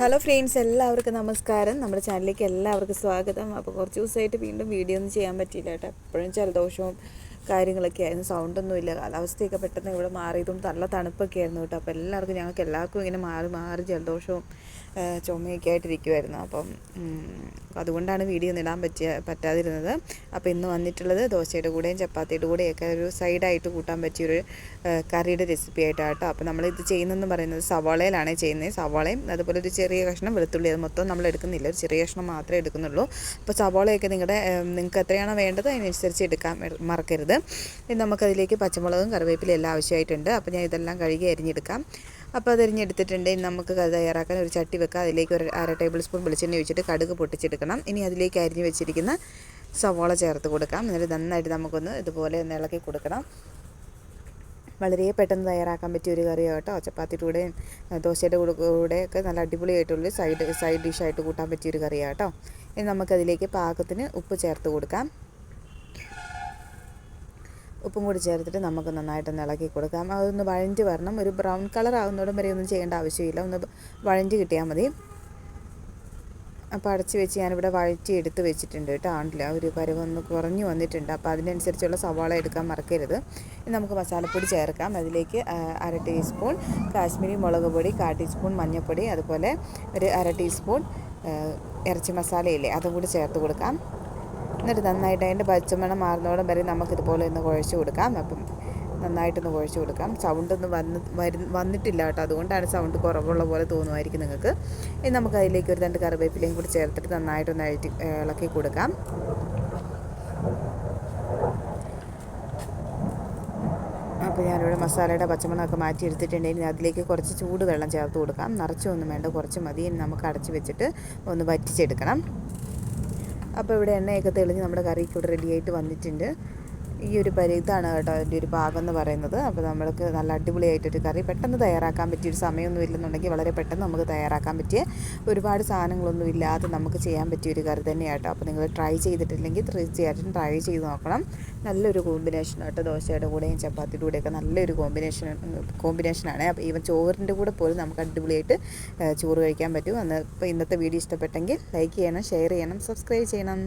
Hello friends എല്ലാവർക്കും നമസ്കാരം. നമ്മുടെ ചാനലിലേക്ക് എല്ലാവർക്കും സ്വാഗതം. അപ്പോൾ കുറച്ച് ദിവസമായിട്ട് വീണ്ടും വീഡിയോ ഒന്നും ചെയ്യാൻ പറ്റിയില്ല കേട്ടോ. എപ്പോഴും ജലദോഷവും കാര്യങ്ങളൊക്കെ ആയിരുന്നു. സൗണ്ടൊന്നും ഇല്ല. കാലാവസ്ഥയൊക്കെ പെട്ടെന്ന് ഇവിടെ മാറിയതും നല്ല തണുപ്പൊക്കെ ആയിരുന്നു കേട്ടോ. അപ്പോൾ എല്ലാവർക്കും ഞങ്ങൾക്ക് എല്ലാവർക്കും ഇങ്ങനെ മാറി മാറി ജലദോഷവും ചുമയൊക്കെ ആയിട്ടിരിക്കുമായിരുന്നു അപ്പം അതുകൊണ്ടാണ് വീഡിയോ ഒന്നും ഇടാൻ പറ്റിയ പറ്റാതിരുന്നത്. അപ്പോൾ ഇന്ന് വന്നിട്ടുള്ളത് ദോശയുടെ കൂടെയും ചപ്പാത്തിയുടെ കൂടെയൊക്കെ ഒരു സൈഡായിട്ട് കൂട്ടാൻ പറ്റിയൊരു കറിയുടെ റെസിപ്പി ആയിട്ടാണ് കേട്ടോ അപ്പോൾ നമ്മളിത് ചെയ്യുന്നതെന്ന് പറയുന്നത് സവാളയിലാണ് ചെയ്യുന്നത് സവാളയും അതുപോലെ ഒരു ചെറിയ കഷ്ണം വെളുത്തുള്ളി. അത് മൊത്തം നമ്മൾ എടുക്കുന്നില്ല. ഒരു ചെറിയ കഷ്ണം മാത്രമേ എടുക്കുന്നുള്ളൂ. അപ്പോൾ സവാളയൊക്കെ നിങ്ങളുടെ നിങ്ങൾക്ക് എത്രയാണോ വേണ്ടത് അതിനനുസരിച്ച് എടുക്കാൻ മറക്കരുത്. നമുക്കതിലേക്ക് പച്ചമുളകും കറിവേപ്പിലും എല്ലാം ആവശ്യമായിട്ടുണ്ട്. അപ്പോൾ ഞാൻ ഇതെല്ലാം കഴുകി അരിഞ്ഞെടുക്കാം. അപ്പോൾ അത് ഇനി നമുക്ക് അത് തയ്യാറാക്കാൻ ഒരു ചട്ടി വെക്കാം. അതിലേക്ക് ഒരു അര ടേബിൾ സ്പൂൺ വെളിച്ചെണ്ണ ഒഴിച്ചിട്ട് കടുക് പൊട്ടിച്ചെടുക്കണം. ഇനി അതിലേക്ക് അരിഞ്ഞ് വെച്ചിരിക്കുന്ന സവോള ചേർത്ത് കൊടുക്കാം. എന്നിട്ട് നന്നായിട്ട് നമുക്കൊന്ന് ഇതുപോലെ ഒന്ന് ഇളക്കി കൊടുക്കണം. വളരെ പെട്ടെന്ന് തയ്യാറാക്കാൻ പറ്റിയ ഒരു കറിയാണ് കേട്ടോ. ചപ്പാത്തിയുടെ കൂടെയും ദോശയുടെ കൂടെ ഒക്കെ നല്ല അടിപൊളിയായിട്ടുള്ള സൈഡ് സൈഡ് ഡിഷായിട്ട് കൂട്ടാൻ പറ്റിയ ഒരു കറിയാണ് കേട്ടോ. ഇനി നമുക്കതിലേക്ക് പാകത്തിന് ഉപ്പ് ചേർത്ത് കൊടുക്കാം. ഉപ്പും കൂടി ചേർത്തിട്ട് നമുക്ക് നന്നായിട്ടൊന്ന് ഇളക്കി കൊടുക്കാം. അതൊന്ന് വഴഞ്ഞ് വരണം. ഒരു ബ്രൗൺ കളർ ആകുന്നതോടും വരെ ഒന്നും ചെയ്യേണ്ട ആവശ്യമില്ല. ഒന്ന് വഴഞ്ഞ് കിട്ടിയാൽ മതി. അപ്പോൾ അടച്ച് വെച്ച് ഞാനിവിടെ വഴറ്റി എടുത്ത് വെച്ചിട്ടുണ്ട് കേട്ടോ ആണ്ടില്ല ഒരു പരുവൊന്ന് കുറഞ്ഞു വന്നിട്ടുണ്ട്. അപ്പോൾ അതിനനുസരിച്ചുള്ള സവാള എടുക്കാൻ മറക്കരുത്. നമുക്ക് മസാലപ്പൊടി ചേർക്കാം. അതിലേക്ക് അര ടീസ്പൂൺ കാശ്മീരി മുളക് പൊടി കാ ടീസ്പൂൺ മഞ്ഞൾപ്പൊടി അതുപോലെ ഒരു അര ടീസ്പൂൺ ഇറച്ചി മസാലയില്ലേ അതും കൂടി ചേർത്ത് കൊടുക്കാം. എന്നിട്ട് നന്നായിട്ട് അതിന്റെ പച്ചമണം മാറുന്നോടം വരെ നമുക്കിതുപോലെ ഒന്ന് കുഴച്ച് കൊടുക്കാം. അപ്പം നന്നായിട്ടൊന്ന് കുഴച്ച് കൊടുക്കാം. സൗണ്ടൊന്നും വന്ന് വരു വന്നിട്ടില്ല കേട്ടോ. അതുകൊണ്ടാണ് സൗണ്ട് കുറവുള്ള പോലെ തോന്നുമായിരിക്കും നിങ്ങൾക്ക്. ഇനി നമുക്ക് അതിലേക്ക് ഒരു രണ്ട് കറിവേപ്പിലയും കൂടി ചേർത്തിട്ട് നന്നായിട്ടൊന്ന് അഴറ്റി ഇളക്കി കൊടുക്കാം. അപ്പോൾ ഞാനിവിടെ മസാലയുടെ പച്ചമണമൊക്കെ മാറ്റി എടുത്തിട്ടുണ്ടെങ്കിൽ അതിലേക്ക് കുറച്ച് ചൂട് വെള്ളം ചേർത്ത് കൊടുക്കാം. നിറച്ചൊന്നും വേണ്ട കുറച്ച് മതി. നമുക്ക് അടച്ച് വെച്ചിട്ട് ഒന്ന് വറ്റിച്ചെടുക്കണം. അപ്പോൾ ഇവിടെ എണ്ണയൊക്കെ തെളിഞ്ഞ് നമ്മുടെ കറിക്ക് ഇവിടെ റെഡിയായിട്ട് വന്നിട്ടുണ്ട്. ഈ ഒരു പരി ഇതാണ് കേട്ടോ അതിന്റെ ഒരു ഭാഗം എന്ന് പറയുന്നത്. അപ്പോൾ നമ്മൾക്ക് നല്ല അടിപൊളിയായിട്ടൊരു കറി പെട്ടെന്ന് തയ്യാറാക്കാൻ പറ്റിയൊരു സമയമൊന്നും ഇല്ലെന്നുണ്ടെങ്കിൽ വളരെ പെട്ടെന്ന് നമുക്ക് തയ്യാറാക്കാൻ പറ്റിയ ഒരുപാട് സാധനങ്ങളൊന്നും ഇല്ലാതെ നമുക്ക് ചെയ്യാൻ പറ്റിയ ഒരു കറി തന്നെയാണ് കേട്ടോ. അപ്പോൾ നിങ്ങൾ ട്രൈ ചെയ്തിട്ടില്ലെങ്കിൽ തീർച്ചയായിട്ടും ട്രൈ ചെയ്ത് നോക്കണം. നല്ലൊരു കോമ്പിനേഷൻ കേട്ടോ ദോശയുടെ കൂടെയും ചപ്പാത്തിയുടെ കൂടെയൊക്കെ നല്ലൊരു കോമ്പിനേഷൻ കോമ്പിനേഷനാണ്. അപ്പോൾ ഈവൻ ചോറിന്റെ കൂടെ പോലും നമുക്ക് അടിപൊളിയായിട്ട് ചോറ് കഴിക്കാൻ പറ്റും. അന്ന് ഇപ്പോൾ ഇന്നത്തെ വീഡിയോ ഇഷ്ടപ്പെട്ടെങ്കിൽ ലൈക്ക് ചെയ്യണം ഷെയർ ചെയ്യണം സബ്സ്ക്രൈബ് ചെയ്യണം.